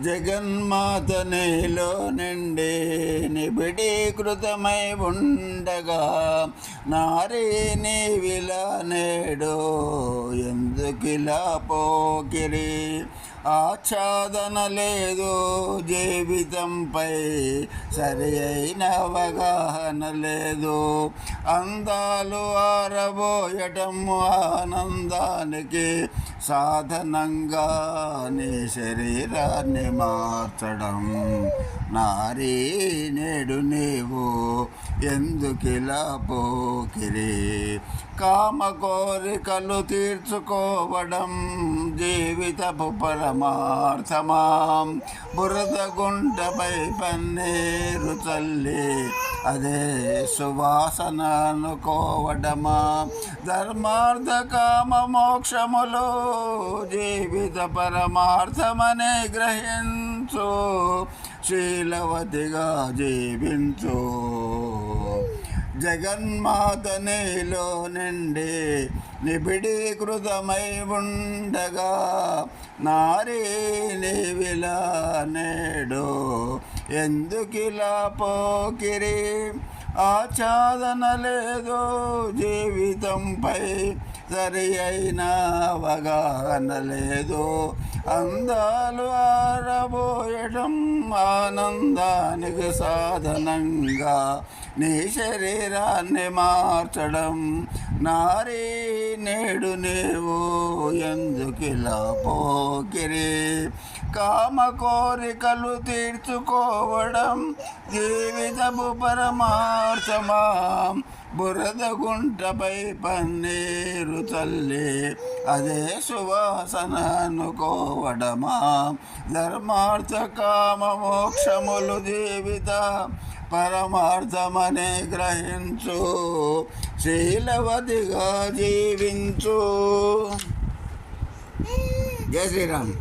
జగన్మాత నీలో నిండి నిబిడీకృతమై ఉండగా నారీ నీవిలా నేడు ఎందుకిలా పోకిరి. ఆచ్ఛాదన లేదు జీవితంపై. సరి అయిన అవగాహన లేదు. అందాలు ఆరబోయటం ఆనందానికి సాధనంగా నీ శరీరాన్ని మార్చడం. నారీ నేడు నీవు ఎందుకిలా పోకిరి? కామ కోరికలు తీర్చుకో తీర్చుకోవడం జీవితపు పరమార్థమా బురద గుంటపై పన్నీరు చల్లి అదే సువాసన అనుకోవడమా ధర్మార్థ కామ మోక్షములు జీవిత పరమార్థమనే గ్రహించు. శీలవతిగా జీవించు. జగన్మాత నీలో నిండి నిబిడీకృతమై ఉండగా నారీ నీవిలా నేడు ఎందుకిలా పోకిరి? ఆచాదన లేదు జీవితంపై సరి అయిన అవగాహన లేదు. అందాలు ఆరబోయడం ఆనందానికి సాధనంగా. నీ శరీరాన్ని మార్చడం నారీ నేడు నీవు ఎందుకిలా పోకిరి? కామ కోరికలు తీర్చుకోవడం జీవితపు పరమార్థమా. బురద గుంటపై పన్నీరు తల్లి అదే సువాసన అనుకోవడమా? ధర్మార్థ కామ మోక్షములు జీవిత పరమార్థమని గ్రహించు. శీలవతిగా జీవించు. జయ శ్రీరామ్.